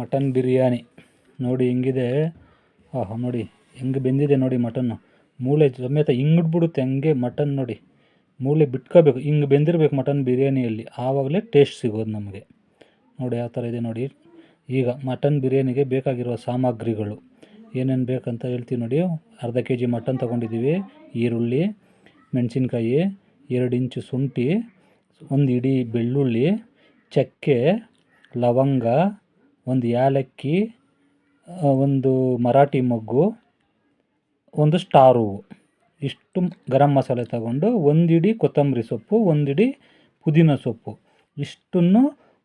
Mutton biryani. ನೋಡಿ ಹೆಂಗಿದೆ. ಆಹಾ, ನೋಡಿ ಹೆಂಗೆ ಬೆಂದಿದೆ ನೋಡಿ ಮಟನ್ನು. ಮೂಳೆ ಸಮೇತ ಹಿಂಗಿಡ್ಬಿಡುತ್ತೆ ಹಂಗೆ ಮಟನ್ ನೋಡಿ. ಮೂಳೆ ಬಿಟ್ಕೋಬೇಕು, ಹಿಂಗೆ ಬೆಂದಿರಬೇಕು ಮಟನ್ ಬಿರಿಯಾನಿಯಲ್ಲಿ. ಆವಾಗಲೇ ಟೇಸ್ಟ್ ಸಿಗೋದು ನಮಗೆ. ನೋಡಿ ಯಾವ ಥರ ಇದೆ ನೋಡಿ. ಈಗ ಮಟನ್ ಬಿರಿಯಾನಿಗೆ ಬೇಕಾಗಿರುವ ಸಾಮಗ್ರಿಗಳು. ಏನೇನು ಬೇಕಂತ ಹೇಳ್ತೀವಿ ನೋಡಿ. ಅರ್ಧ ಕೆ ಜಿ ಮಟನ್ ತೊಗೊಂಡಿದ್ದೀವಿ. ಈರುಳ್ಳಿ, ಮೆಣಸಿನ್ಕಾಯಿ, ಎರಡು ಇಂಚು ಶುಂಠಿ, ಒಂದು ಇಡೀ ಬೆಳ್ಳುಳ್ಳಿ, ಚಕ್ಕೆ, ಲವಂಗ ಒಂದು ಏಲಕ್ಕಿ ಒಂದು ಮರಾಠಿ ಮೊಗ್ಗು, ಒಂದು ಸ್ಟಾರ್ ಹೂವು. ಇಷ್ಟು ಗರಂ ಮಸಾಲೆ ತಗೊಂಡು ಒಂದಿಡಿ ಕೊತ್ತಂಬರಿ ಸೊಪ್ಪು, ಒಂದಿಡಿ ಪುದೀನ ಸೊಪ್ಪು. ಇಷ್ಟನ್ನು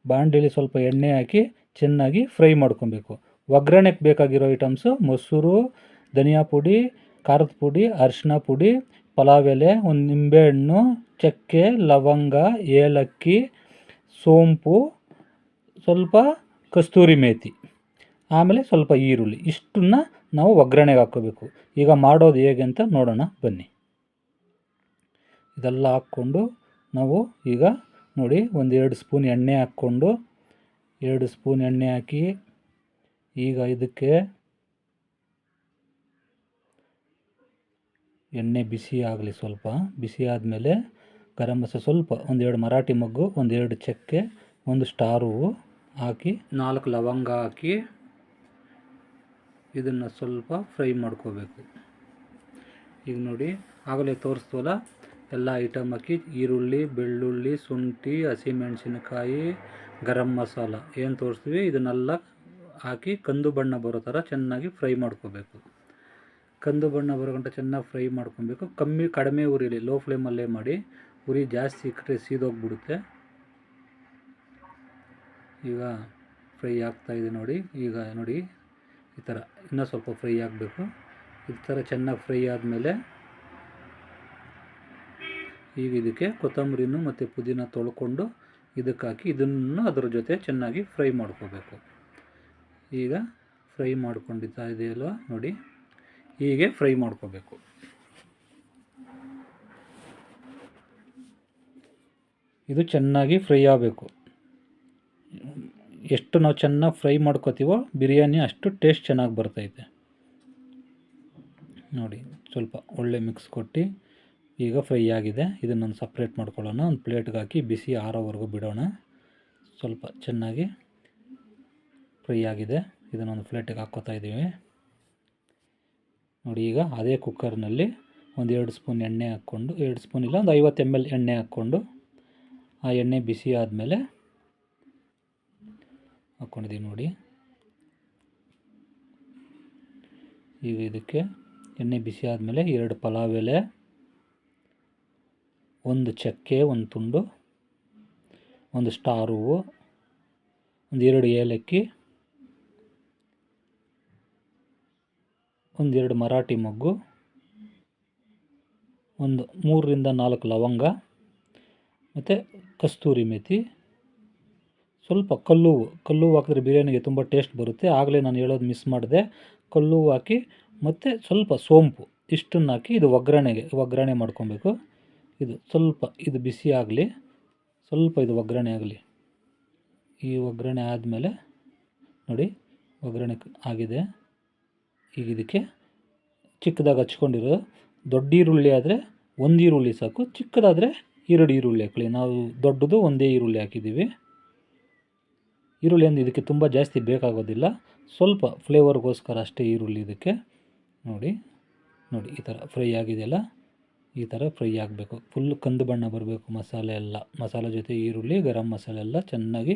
ಬಾಂಡೇಲಿ ಸ್ವಲ್ಪ ಎಣ್ಣೆ ಹಾಕಿ ಚೆನ್ನಾಗಿ ಫ್ರೈ ಮಾಡ್ಕೊಬೇಕು. ಒಗ್ಗರಣೆಗೆ ಬೇಕಾಗಿರೋ ಐಟಮ್ಸು ಮೊಸರು, ಧನಿಯಾ ಪುಡಿ, ಖಾರದ ಪುಡಿ ಅರಿಶಿನ ಪುಡಿ, ಪಲಾವ್ ಎಲೆ, ಒಂದು ನಿಂಬೆಹಣ್ಣು ಚಕ್ಕೆ, ಲವಂಗ, ಏಲಕ್ಕಿ, ಸೋಂಪು, ಸ್ವಲ್ಪ ಕಸ್ತೂರಿ ಮೇಥಿ ಆಮೇಲೆ ಸ್ವಲ್ಪ ಈರುಳ್ಳಿ. ಇಷ್ಟನ್ನ ನಾವು ಒಗ್ಗರಣೆಗೆ ಹಾಕ್ಕೋಬೇಕು. ಈಗ ಮಾಡೋದು ಹೇಗೆ ಅಂತ ನೋಡೋಣ, ಬನ್ನಿ. ಇದೆಲ್ಲ ಹಾಕ್ಕೊಂಡು ನಾವು ಈಗ ನೋಡಿ ಒಂದು ಎರಡು ಸ್ಪೂನ್ ಎಣ್ಣೆ ಹಾಕ್ಕೊಂಡು, ಎರಡು ಸ್ಪೂನ್ ಎಣ್ಣೆ ಹಾಕಿ ಈಗ ಇದಕ್ಕೆ ಎಣ್ಣೆ ಬಿಸಿ ಆಗಲಿ ಸ್ವಲ್ಪ. ಬಿಸಿ ಆದಮೇಲೆ ಗರಂ ಮಸಾಲೆ ಸ್ವಲ್ಪ, ಒಂದೆರಡು ಮರಾಠಿ ಮೊಗ್ಗು, ಒಂದೆರಡು ಚಕ್ಕೆ, ಒಂದು ಸ್ಟಾರ್ ಹಾಕಿ ನಾಲ್ಕು ಲವಂಗ ಹಾಕಿ ಇದನ್ನು ಸ್ವಲ್ಪ ಫ್ರೈ ಮಾಡ್ಕೋಬೇಕು. ಈಗ ನೋಡಿ ಆಗಲೇ ತೋರಿಸ್ತೀವಲ್ಲ, ಎಲ್ಲ ಐಟಮ್ ಹಾಕಿ ಈರುಳ್ಳಿ, ಬೆಳ್ಳುಳ್ಳಿ, ಶುಂಠಿ, ಹಸಿಮೆಣಸಿನಕಾಯಿ, ಗರಂ ಮಸಾಲ ಏನು ತೋರಿಸ್ತೀವಿ, ಇದನ್ನೆಲ್ಲ ಹಾಕಿ ಕಂದು ಬಣ್ಣ ಬರೋ ಥರ ಚೆನ್ನಾಗಿ ಫ್ರೈ ಮಾಡ್ಕೋಬೇಕು. ಕಂದು ಬಣ್ಣ ಬರೋ ಗಂಟ ಚೆನ್ನಾಗಿ ಫ್ರೈ ಮಾಡ್ಕೊಬೇಕು. ಕಮ್ಮಿ ಕಡಿಮೆ ಉರಿಲಿ, ಲೋ ಫ್ಲೇಮಲ್ಲೇ ಮಾಡಿ, ಉರಿ ಜಾಸ್ತಿ ಇಟ್ಟರೆ ಸೀದೋಗ್ಬಿಡುತ್ತೆ. ಈಗ ಫ್ರೈ ಆಗ್ತಾಯಿದೆ ನೋಡಿ. ಈಗ ನೋಡಿ, ಈ ಥರ ಇನ್ನೂ ಸ್ವಲ್ಪ ಫ್ರೈ ಆಗಬೇಕು. ಈ ಥರ ಚೆನ್ನಾಗಿ ಫ್ರೈ ಆದಮೇಲೆ ಈಗ ಇದಕ್ಕೆ ಕೊತ್ತಂಬರಿನೂ ಮತ್ತು ಪುದೀನ ತೊಳ್ಕೊಂಡು ಇದಕ್ಕೆ ಹಾಕಿ ಇದನ್ನು ಅದರ ಜೊತೆ ಚೆನ್ನಾಗಿ ಫ್ರೈ ಮಾಡ್ಕೋಬೇಕು. ಈಗ ಫ್ರೈ ಮಾಡ್ಕೊಂಡಿದ್ದ ಇದೆಯಲ್ವ ನೋಡಿ, ಹೀಗೆ ಫ್ರೈ ಮಾಡ್ಕೋಬೇಕು. ಇದು ಚೆನ್ನಾಗಿ ಫ್ರೈ ಆಗಬೇಕು. ಎಷ್ಟು ನಾವು ಚೆನ್ನಾಗಿ ಫ್ರೈ ಮಾಡ್ಕೋತೀವೋ ಬಿರಿಯಾನಿ ಅಷ್ಟು ಟೇಸ್ಟ್ ಚೆನ್ನಾಗಿ ಬರ್ತೈತೆ. ನೋಡಿ, ಸ್ವಲ್ಪ ಒಳ್ಳೆ ಮಿಕ್ಸ್ ಕೊಟ್ಟು ಈಗ ಫ್ರೈ ಆಗಿದೆ. ಇದನ್ನೊಂದು ಸಪ್ರೇಟ್ ಮಾಡ್ಕೊಳ್ಳೋಣ. ಒಂದು ಪ್ಲೇಟ್ಗೆ ಹಾಕಿ ಬಿಸಿ ಆರೋವರೆಗೂ ಬಿಡೋಣ. ಸ್ವಲ್ಪ ಚೆನ್ನಾಗಿ ಫ್ರೈ ಆಗಿದೆ. ಇದನ್ನೊಂದು ಪ್ಲೇಟಿಗೆ ಹಾಕ್ಕೋತಾ ಇದ್ದೀವಿ. ನೋಡಿ, ಈಗ ಅದೇ ಕುಕ್ಕರ್ನಲ್ಲಿ ಒಂದು ಎರಡು ಸ್ಪೂನ್ ಎಣ್ಣೆ ಹಾಕ್ಕೊಂಡು, ಎರಡು ಸ್ಪೂನ್ ಇಲ್ಲ, ಒಂದು ಐವತ್ತು ಎಂ ಎಲ್ ಎಣ್ಣೆ ಹಾಕ್ಕೊಂಡು, ಆ ಎಣ್ಣೆ ಬಿಸಿ ಆದಮೇಲೆ ಹಾಕ್ಕೊಂಡಿದ್ದೀವಿ ನೋಡಿ. ಈಗ ಇದಕ್ಕೆ ಎಣ್ಣೆ ಬಿಸಿ ಆದಮೇಲೆ ಎರಡು ಪಲಾವ್ ಎಲೆ, ಒಂದು ಚಕ್ಕೆ, ಒಂದು ತುಂಡು, ಒಂದು ಸ್ಟಾರ್ ಹೂವು, ಒಂದು ಎರಡು ಏಲಕ್ಕಿ ಒಂದೆರಡು ಮರಾಠಿ ಮೊಗ್ಗು, ಒಂದು ಮೂರರಿಂದ ನಾಲ್ಕು ಲವಂಗ, ಮತ್ತು ಕಸ್ತೂರಿ ಮೇಥಿ ಸ್ವಲ್ಪ ಕಲ್ಲು ಕಲ್ಲು ಹಾಕಿದ್ರೆ ಬಿರಿಯಾನಿಗೆ ತುಂಬ ಟೇಸ್ಟ್ ಬರುತ್ತೆ. ಆಗಲೇ ನಾನು ಹೇಳೋದು ಮಿಸ್ ಮಾಡಿದೆ. ಕಲ್ಲು ಹಾಕಿ ಮತ್ತು ಸ್ವಲ್ಪ ಸೋಂಪು. ಇಷ್ಟನ್ನು ಹಾಕಿ ಇದು ಒಗ್ಗರಣೆಗೆ, ಒಗ್ಗರಣೆ ಮಾಡ್ಕೊಬೇಕು. ಇದು ಸ್ವಲ್ಪ ಇದು ಬಿಸಿ ಆಗಲಿ, ಸ್ವಲ್ಪ ಇದು ಒಗ್ಗರಣೆ ಆಗಲಿ. ಈ ಒಗ್ಗರಣೆ ಆದಮೇಲೆ ನೋಡಿ ಒಗ್ಗರಣೆ ಆಗಿದೆ. ಈಗ ಇದಕ್ಕೆ ಚಿಕ್ಕದಾಗಿ ಹಚ್ಕೊಂಡಿರೋದು ದೊಡ್ಡ ಈರುಳ್ಳಿ ಆದರೆ ಒಂದು ಈರುಳ್ಳಿ ಸಾಕು. ಚಿಕ್ಕದಾದರೆ ಎರಡು ಈರುಳ್ಳಿ ಹಾಕಲಿ. ನಾವು ದೊಡ್ಡದು ಒಂದೇ ಈರುಳ್ಳಿ ಹಾಕಿದ್ದೀವಿ. ಈರುಳ್ಳಿ ಅಂದರೆ ಇದಕ್ಕೆ ತುಂಬ ಜಾಸ್ತಿ ಬೇಕಾಗೋದಿಲ್ಲ. ಸ್ವಲ್ಪ ಫ್ಲೇವರ್ಗೋಸ್ಕರ ಅಷ್ಟೇ ಈರುಳ್ಳಿ ಇದಕ್ಕೆ. ನೋಡಿ ನೋಡಿ, ಈ ಥರ ಫ್ರೈ ಆಗಿದೆಯಲ್ಲ? ಈ ಥರ ಫ್ರೈ ಆಗಬೇಕು. ಫುಲ್ ಕಂದು ಬಣ್ಣ ಬರಬೇಕು ಮಸಾಲೆ ಎಲ್ಲ. ಮಸಾಲೆ ಜೊತೆ ಈರುಳ್ಳಿ, ಗರಂ ಮಸಾಲೆ ಎಲ್ಲ ಚೆನ್ನಾಗಿ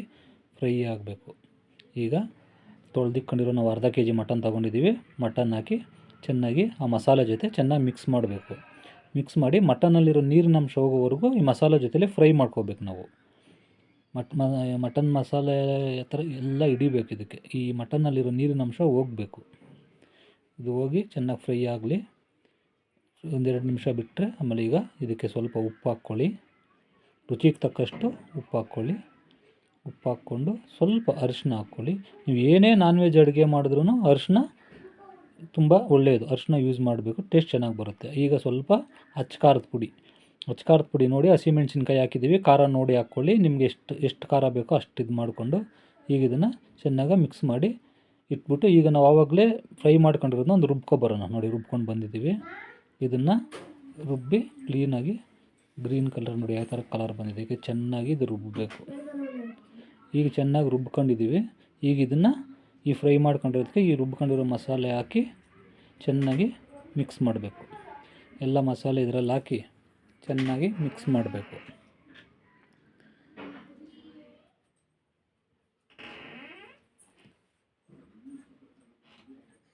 ಫ್ರೈ ಆಗಬೇಕು. ಈಗ ತೊಳೆದಿಕ್ಕೊಂಡಿರೋ ನಾವು ಅರ್ಧ ಕೆ ಜಿ ಮಟನ್ ತೊಗೊಂಡಿದ್ದೀವಿ. ಮಟನ್ ಹಾಕಿ ಚೆನ್ನಾಗಿ ಆ ಮಸಾಲೆ ಜೊತೆ ಚೆನ್ನಾಗಿ ಮಿಕ್ಸ್ ಮಾಡಬೇಕು. ಮಿಕ್ಸ್ ಮಾಡಿ ಮಟನಲ್ಲಿರೋ ನೀರಿನ ಅಂಶ ಹೋಗೋವರೆಗೂ ಈ ಮಸಾಲೆ ಜೊತೆಲೇ ಫ್ರೈ ಮಾಡ್ಕೋಬೇಕು ನಾವು. ಮಟ್ ಮ, ಮಟನ್ ಮಸಾಲೆ ಥರ ಎಲ್ಲ ಹಿಡಿಬೇಕು ಇದಕ್ಕೆ. ಈ ಮಟನ್ನಲ್ಲಿರೋ ನೀರಿನ ಅಂಶ ಹೋಗಬೇಕು. ಇದು ಹೋಗಿ ಚೆನ್ನಾಗಿ ಫ್ರೈ ಆಗಲಿ. ಒಂದೆರಡು ನಿಮಿಷ ಬಿಟ್ಟರೆ ಆಮೇಲೆ ಈಗ ಇದಕ್ಕೆ ಸ್ವಲ್ಪ ಉಪ್ಪು ಹಾಕ್ಕೊಳ್ಳಿ. ರುಚಿಗೆ ತಕ್ಕಷ್ಟು ಉಪ್ಪು ಹಾಕ್ಕೊಳ್ಳಿ. ಉಪ್ಪು ಹಾಕ್ಕೊಂಡು ಸ್ವಲ್ಪ ಅರಿಶಿನ ಹಾಕ್ಕೊಳ್ಳಿ. ನೀವು ಏನೇ ನಾನ್ ವೆಜ್ ಅಡುಗೆ ಮಾಡಿದ್ರೂ ಅರಿಶಿನ ತುಂಬ ಒಳ್ಳೆಯದು. ಅರಿಶಿನ ಯೂಸ್ ಮಾಡಬೇಕು. ಟೇಸ್ಟ್ ಚೆನ್ನಾಗಿ ಬರುತ್ತೆ. ಈಗ ಸ್ವಲ್ಪ ಅಚ್ಚ ಖಾರದ ಪುಡಿ. ಅಚ್ಚ ಖಾರದ ಪುಡಿ ನೋಡಿ ಹಸಿಮೆಣ್ಸಿನ್ಕಾಯಿ ಹಾಕಿದ್ದೀವಿ. ಖಾರ ನೋಡಿ ಹಾಕ್ಕೊಳ್ಳಿ. ನಿಮಗೆ ಎಷ್ಟು ಎಷ್ಟು ಖಾರ ಬೇಕೋ ಅಷ್ಟು ಇದು ಮಾಡಿಕೊಂಡು ಈಗ ಇದನ್ನು ಚೆನ್ನಾಗಿ ಮಿಕ್ಸ್ ಮಾಡಿ ಇಟ್ಬಿಟ್ಟು ಈಗ ನಾವು ಆವಾಗಲೇ ಫ್ರೈ ಮಾಡ್ಕೊಂಡಿರೋದನ್ನ ಒಂದು ರುಬ್ಕೊಬರೋಣ. ನೋಡಿ, ರುಬ್ಕೊಂಡು ಬಂದಿದ್ದೀವಿ. ಇದನ್ನು ರುಬ್ಬಿ ಕ್ಲೀನಾಗಿ ಗ್ರೀನ್ ಕಲರ್ ನೋಡಿ ಯಾವ ಥರ ಕಲರ್ ಬಂದಿದೆ. ಈಗ ಚೆನ್ನಾಗಿ ಇದು ರುಬ್ಬಬೇಕು ಈಗ ಚೆನ್ನಾಗಿ ರುಬ್ಕೊಂಡಿದ್ದೀವಿ. ಈಗ ಇದನ್ನು ಈ ಫ್ರೈ ಮಾಡ್ಕೊಂಡಿರೋದಕ್ಕೆ ಈ ರುಬ್ಕೊಂಡಿರೋ ಮಸಾಲೆ ಹಾಕಿ ಚೆನ್ನಾಗಿ ಮಿಕ್ಸ್ ಮಾಡಬೇಕು. ಎಲ್ಲ ಮಸಾಲೆ ಇದರಲ್ಲಿ ಹಾಕಿ ಚೆನ್ನಾಗಿ ಮಿಕ್ಸ್ ಮಾಡಬೇಕು.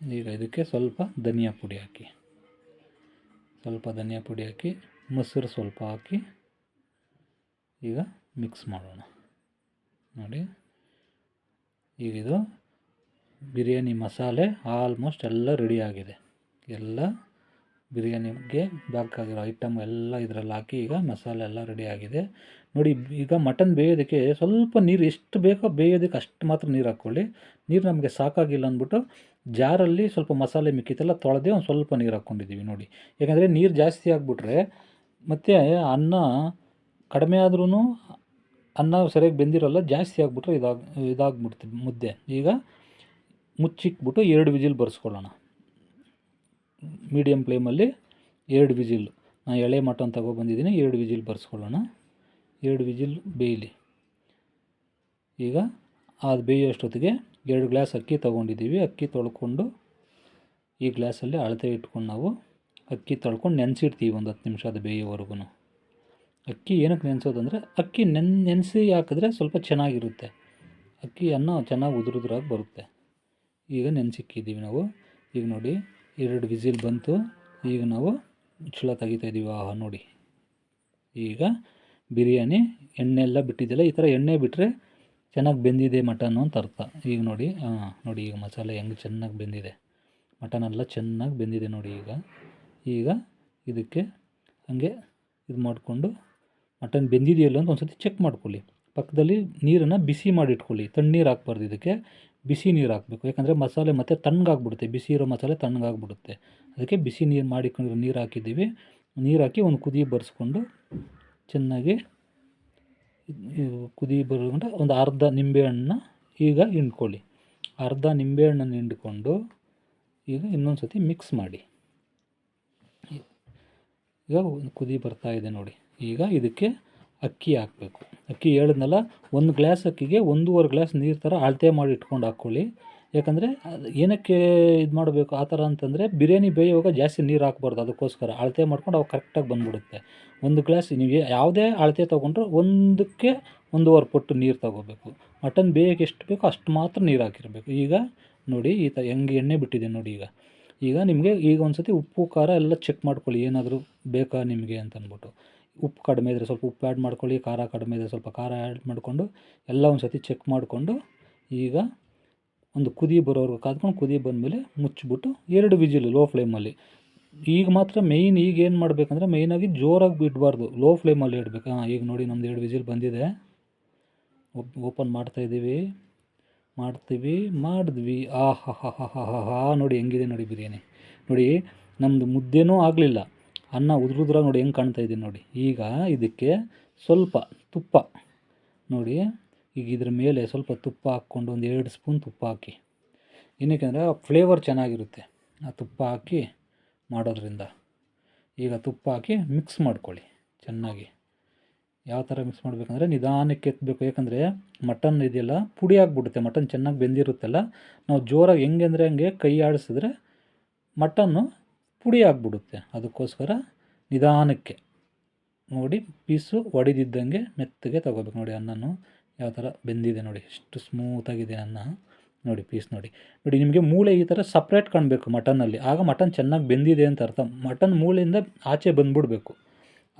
ಈಗ ಇದಕ್ಕೆ ಸ್ವಲ್ಪ ಧನಿಯಾ ಪುಡಿ ಹಾಕಿ. ಸ್ವಲ್ಪ ಧನಿಯಾ ಪುಡಿ ಹಾಕಿ, ಮೊಸರು ಸ್ವಲ್ಪ ಹಾಕಿ, ಈಗ ಮಿಕ್ಸ್ ಮಾಡೋಣ. ನೋಡಿ, ಈಗ ಇದು ಬಿರಿಯಾನಿ ಮಸಾಲೆ ಆಲ್ಮೋಸ್ಟ್ ಎಲ್ಲ ರೆಡಿ ಆಗಿದೆ. ಎಲ್ಲ ಬಿರಿಯಾನಿಗೆ ಬೇಕಾಗಿರೋ ಐಟಮ್ ಎಲ್ಲ ಇದರಲ್ಲಿ ಹಾಕಿ ಈಗ ಮಸಾಲೆ ಎಲ್ಲ ಆಗಿದೆ. ನೋಡಿ, ಈಗ ಮಟನ್ ಬೇಯೋದಕ್ಕೆ ಸ್ವಲ್ಪ ನೀರು ಎಷ್ಟು ಬೇಕೋ ಬೇಯೋದಕ್ಕೆ ಅಷ್ಟು ಮಾತ್ರ ನೀರು ಹಾಕ್ಕೊಳ್ಳಿ. ನೀರು ನಮಗೆ ಸಾಕಾಗಿಲ್ಲ ಅಂದ್ಬಿಟ್ಟು ಜಾರಲ್ಲಿ ಸ್ವಲ್ಪ ಮಸಾಲೆ ಮಿಕ್ಕಿತ್ತಲ್ಲ ತೊಳೆದೇ ಒಂದು ಸ್ವಲ್ಪ ನೀರು ಹಾಕ್ಕೊಂಡಿದ್ದೀವಿ ನೋಡಿ. ಯಾಕಂದರೆ ನೀರು ಜಾಸ್ತಿ ಆಗಿಬಿಟ್ರೆ ಮತ್ತು ಅನ್ನ ಕಡಿಮೆ ಆದ್ರೂ ಅನ್ನ ಸರಿಯಾಗಿ ಬೆಂದಿರೋಲ್ಲ, ಜಾಸ್ತಿ ಆಗಿಬಿಟ್ರೆ ಇದಾಗ ಇದಾಗ್ಬಿಡ್ತೀವಿ ಮುದ್ದೆ. ಈಗ ಮುಚ್ಚಿಕ್ಬಿಟ್ಟು ಎರಡು ವಿಜಿಲ್ ಬರ್ಸ್ಕೊಳ್ಳೋಣ. ಮೀಡಿಯಮ್ ಫ್ಲೇಮಲ್ಲಿ ಎರಡು ವಿಜಿಲ್ ನಾನು ಎಳೆ ಮಟನ್ ತಗೊಬಂದಿದ್ದೀನಿ ಎರಡು ವಿಜಿಲ್ ಬರ್ಸ್ಕೊಳ್ಳೋಣ. ಎರಡು ವಿಜಿಲ್ ಬೇಯಲಿ. ಈಗ ಅದು ಬೇಯೋಷ್ಟೊತ್ತಿಗೆ ಎರಡು ಗ್ಲಾಸ್ ಅಕ್ಕಿ ತೊಗೊಂಡಿದ್ದೀವಿ ಅಕ್ಕಿ ತೊಳ್ಕೊಂಡು ಈ ಗ್ಲಾಸಲ್ಲಿ ಅಳತೆ ಇಟ್ಕೊಂಡು ನಾವು ಅಕ್ಕಿ ತೊಳ್ಕೊಂಡು ನೆನೆಸಿಡ್ತೀವಿ ಒಂದು ಹತ್ತು ನಿಮಿಷ ಅದು ಬೇಯೋವರೆಗೂ ಅಕ್ಕಿ ಏನಕ್ಕೆ ನೆನೆಸೋದಂದರೆ ಅಕ್ಕಿ ನೆನ್, ನೆನೆಸಿ ಹಾಕಿದ್ರೆ ಸ್ವಲ್ಪ ಚೆನ್ನಾಗಿರುತ್ತೆ. ಅಕ್ಕಿ ಅನ್ನ ಚೆನ್ನಾಗಿ ಉದುರುದ್ರಾಗಿ ಬರುತ್ತೆ. ಈಗ ನೆನೆಸಿಕ್ಕಿದ್ದೀವಿ ನಾವು. ಈಗ ನೋಡಿ ಎರಡು ವಿಸಿಲ್ ಬಂತು. ಈಗ ನಾವು ಮುಚ್ಚಳ ತೆಗಿತಾಯಿದ್ದೀವಿ ಆಹಾ, ನೋಡಿ. ಈಗ ಬಿರಿಯಾನಿ ಎಣ್ಣೆ ಎಲ್ಲ ಬಿಟ್ಟಿದ್ದಿಲ್ಲ ಈ ಥರ ಎಣ್ಣೆ ಬಿಟ್ಟರೆ ಚೆನ್ನಾಗಿ ಬೆಂದಿದೆ ಮಟನ್ ಅಂತ ಅರ್ಥ. ಈಗ ನೋಡಿ ಹಾಂ ನೋಡಿ ಈಗ ಮಸಾಲೆ ಹೆಂಗೆ ಚೆನ್ನಾಗಿ ಬೆಂದಿದೆ. ಮಟನೆಲ್ಲ ಚೆನ್ನಾಗಿ ಬೆಂದಿದೆ ನೋಡಿ ಈಗ. ಈಗ ಇದಕ್ಕೆ ಹಾಗೆ ಇದು ಮಾಡಿಕೊಂಡು ಮಟನ್ ಬೆಂದಿದೆಯಲ್ಲ ಅಂತ ಒಂದು ಸತಿ ಚೆಕ್ ಮಾಡ್ಕೊಳ್ಳಿ. ಪಕ್ಕದಲ್ಲಿ ನೀರನ್ನು ಬಿಸಿ ಮಾಡಿ ಇಟ್ಕೊಳ್ಳಿ. ತಣ್ಣೀರು ಹಾಕ್ಬಾರ್ದು ಇದಕ್ಕೆ. ಬಿಸಿ ನೀರು ಹಾಕಬೇಕು. ಯಾಕಂದರೆ ಮಸಾಲೆ ಮತ್ತೆ ತಣ್ಣಗಾಗ್ಬಿಡುತ್ತೆ. ಬಿಸಿ ಇರೋ ಮಸಾಲೆ ತಣ್ಣಗಾಗ್ಬಿಡುತ್ತೆ. ಅದಕ್ಕೆ ಬಿಸಿ ನೀರು ಮಾಡಿಕೊಂಡಿರೋ ನೀರು ಹಾಕಿದ್ದೀವಿ. ನೀರು ಹಾಕಿ ಒಂದು ಕುದಿ ಬರೆಸ್ಕೊಂಡು ಚೆನ್ನಾಗಿ ಕುದಿ ಬರ್ಕೊಂಡು ಒಂದು ಅರ್ಧ ನಿಂಬೆಹಣ್ಣನ್ನ ಈಗ ಹಿಂಡ್ಕೊಳ್ಳಿ. ಅರ್ಧ ನಿಂಬೆಹಣ್ಣನ್ನು ಹಿಂಡ್ಕೊಂಡು ಈಗ ಇನ್ನೊಂದು ಸತಿ ಮಿಕ್ಸ್ ಮಾಡಿ. ಈಗ ಒಂದು ಕುದಿ ಬರ್ತಾ ಇದೆ ನೋಡಿ. ಈಗ ಇದಕ್ಕೆ ಅಕ್ಕಿ ಹಾಕಬೇಕು. ಅಕ್ಕಿ ಹೇಳಿದ್ನಲ್ಲ, ಒಂದು ಗ್ಲಾಸ್ ಅಕ್ಕಿಗೆ ಒಂದೂವರೆ ಗ್ಲಾಸ್ ನೀರು ಥರ ಅಳತೆ ಮಾಡಿ ಇಟ್ಕೊಂಡು ಹಾಕ್ಕೊಳ್ಳಿ ಯಾಕಂದರೆ ಅದು ಏನಕ್ಕೆ ಇದು ಮಾಡಬೇಕು ಆ ಥರ ಅಂತಂದರೆ ಬಿರಿಯಾನಿ ಬೇಯುವಾಗ ಜಾಸ್ತಿ ನೀರು ಹಾಕ್ಬಾರ್ದು ಅದಕ್ಕೋಸ್ಕರ. ಅಳತೆ ಮಾಡ್ಕೊಂಡು ಅವು ಕರೆಕ್ಟಾಗಿ ಬಂದ್ಬಿಡುತ್ತೆ. ಒಂದು ಗ್ಲಾಸ್ ನೀವು ಯಾವುದೇ ಅಳತೆ ತೊಗೊಂಡ್ರು ಒಂದಕ್ಕೆ ಒಂದೂವರೆ ಪಟ್ಟು ನೀರು ತಗೋಬೇಕು. ಮಟನ್ ಬೇಯೋಕ್ಕೆ ಎಷ್ಟು ಬೇಕೋ ಅಷ್ಟು ಮಾತ್ರ ನೀರು ಹಾಕಿರಬೇಕು. ಈಗ ನೋಡಿ ಈ ಥರ ಹೆಂಗೆ ಎಣ್ಣೆ ಬಿಟ್ಟಿದೆ ನೋಡಿ ಈಗ. ಈಗ ನಿಮಗೆ ಈಗ ಒಂದು ಸತಿ ಉಪ್ಪು, ಖಾರ ಎಲ್ಲ ಚೆಕ್ ಮಾಡ್ಕೊಳ್ಳಿ. ಏನಾದರೂ ಬೇಕಾ ನಿಮಗೆ ಅಂತ ಅಂದ್ಬಿಟ್ಟು ಉಪ್ಪು ಕಡಿಮೆ ಇದ್ದರೆ ಸ್ವಲ್ಪ ಉಪ್ಪು ಆ್ಯಡ್ ಮಾಡ್ಕೊಳ್ಳಿ, ಖಾರ ಕಡಿಮೆ ಇದ್ದರೆ ಸ್ವಲ್ಪ ಖಾರ ಆ್ಯಡ್ ಮಾಡಿಕೊಂಡು ಎಲ್ಲ ಒಂದು ಸತಿ ಚೆಕ್ ಮಾಡಿಕೊಂಡು ಈಗ ಒಂದು ಕುದಿ ಬರೋವರೆಗೂ ಕಾದ್ಕೊಂಡು ಕುದಿ ಬಂದಮೇಲೆ ಮುಚ್ಚಿಬಿಟ್ಟು ಎರಡು ವಿಜಿಲು ಲೋ ಫ್ಲೇಮಲ್ಲಿ ಈಗ ಮಾತ್ರ ಮೇಯ್ನ್ ಈಗ ಏನು ಮಾಡಬೇಕಂದ್ರೆ ಮೇಯ್ನಾಗಿ ಜೋರಾಗಿ ಬಿಡಬಾರ್ದು. ಲೋ ಫ್ಲೇಮಲ್ಲಿ ಇಡಬೇಕು. ಹಾಂ, ಈಗ ನೋಡಿ ನಮ್ಮದು ಎರಡು ವಿಜಿಲ್ ಬಂದಿದೆ. ಓಪನ್ ಮಾಡ್ತಾಯಿದ್ದೀವಿ ಮಾಡ್ತೀವಿ, ಮಾಡಿದ್ವಿ. ಆ ಹಾ ಹಾ ಹಾ ಹಾ ಹಾ ನೋಡಿ ಹೆಂಗಿದೆ ನೋಡಿ ಬಿರಿಯಾನಿ. ನೋಡಿ ನಮ್ಮದು ಮುದ್ದೆನೂ ಆಗಲಿಲ್ಲ. ಅನ್ನ ಉದುರುದ್ರಾಗ ನೋಡಿ ಹೆಂಗೆ ಕಾಣ್ತಾ ಇದೆ ನೋಡಿ. ಈಗ ಇದಕ್ಕೆ ಸ್ವಲ್ಪ ತುಪ್ಪ ನೋಡಿ, ಈಗ ಇದ್ರ ಮೇಲೆ ಸ್ವಲ್ಪ ತುಪ್ಪ ಹಾಕ್ಕೊಂಡು ಒಂದು ಎರಡು ಸ್ಪೂನ್ ತುಪ್ಪ ಹಾಕಿ. ಏನಕ್ಕೆಂದರೆ ಫ್ಲೇವರ್ ಚೆನ್ನಾಗಿರುತ್ತೆ ಆ ತುಪ್ಪ ಹಾಕಿ ಮಾಡೋದ್ರಿಂದ. ಈಗ ತುಪ್ಪ ಹಾಕಿ ಮಿಕ್ಸ್ ಮಾಡ್ಕೊಳ್ಳಿ ಚೆನ್ನಾಗಿ. ಯಾವ ಥರ ಮಿಕ್ಸ್ ಮಾಡಬೇಕಂದ್ರೆ ನಿಧಾನಕ್ಕೆ ಎತ್ತಬೇಕು ಯಾಕಂದರೆ ಮಟನ್ ಇದೆಯಲ್ಲ, ಪುಡಿ ಆಗಿಬಿಡುತ್ತೆ. ಮಟನ್ ಚೆನ್ನಾಗಿ ಬೆಂದಿರುತ್ತಲ್ಲ, ನಾವು ಜೋರಾಗಿ ಹೆಂಗೆ ಅಂದರೆ ಹಂಗೆ ಕೈ ಆಡಿಸಿದ್ರೆ ಮಟನ್ನು ಪುಡಿ ಆಗಿಬಿಡುತ್ತೆ ಅದಕ್ಕೋಸ್ಕರ ನಿಧಾನಕ್ಕೆ ನೋಡಿ, ಪೀಸು ಒಡೆದಿದ್ದಂಗೆ ಮೆತ್ತಗೆ ತೊಗೋಬೇಕು. ನೋಡಿ, ಅನ್ನನೂ ಯಾವ ಥರ ಬೆಂದಿದೆ ನೋಡಿ. ಎಷ್ಟು ಸ್ಮೂತಾಗಿದೆ ಅನ್ನ ನೋಡಿ, ಪೀಸ್ ನೋಡಿ. ನೋಡಿ, ನಿಮಗೆ ಮೂಳೆ ಈ ಥರ ಸಪ್ರೇಟ್ ಕಾಣಬೇಕು ಮಟನಲ್ಲಿ. ಆಗ ಮಟನ್ ಚೆನ್ನಾಗಿ ಬೆಂದಿದೆ ಅಂತ ಅರ್ಥ. ಮಟನ್ ಮೂಳೆಯಿಂದ ಆಚೆ ಬಂದ್ಬಿಡಬೇಕು.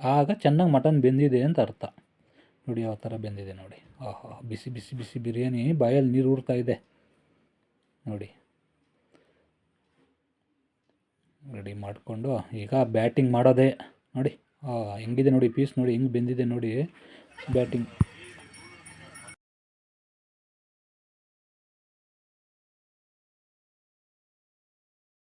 ಆಗ ಚೆನ್ನಾಗಿ ಮಟನ್ ಬೆಂದಿದೆ ಅಂತ ಅರ್ಥ. ನೋಡಿ, ಯಾವ ಥರ ಬೆಂದಿದೆ ನೋಡಿ. ಆಹಾ, ಬಿಸಿ ಬಿಸಿ ಬಿಸಿ ಬಿರಿಯಾನಿ ಬಾಯಲ್ಲಿ ನೀರು ಊರ್ತಾ ಇದೆ. ನೋಡಿ. ರೆಡಿ ಮಾಡಿಕೊಂಡು ಈಗ ಬ್ಯಾಟಿಂಗ್ ಮಾಡೋದೇ ನೋಡಿ. ಹೆಂಗಿದೆ ನೋಡಿ ಪೀಸ್ ನೋಡಿ ಹೆಂಗೆ ಬೆಂದಿದೆ ನೋಡಿ. ಬ್ಯಾಟಿಂಗ್.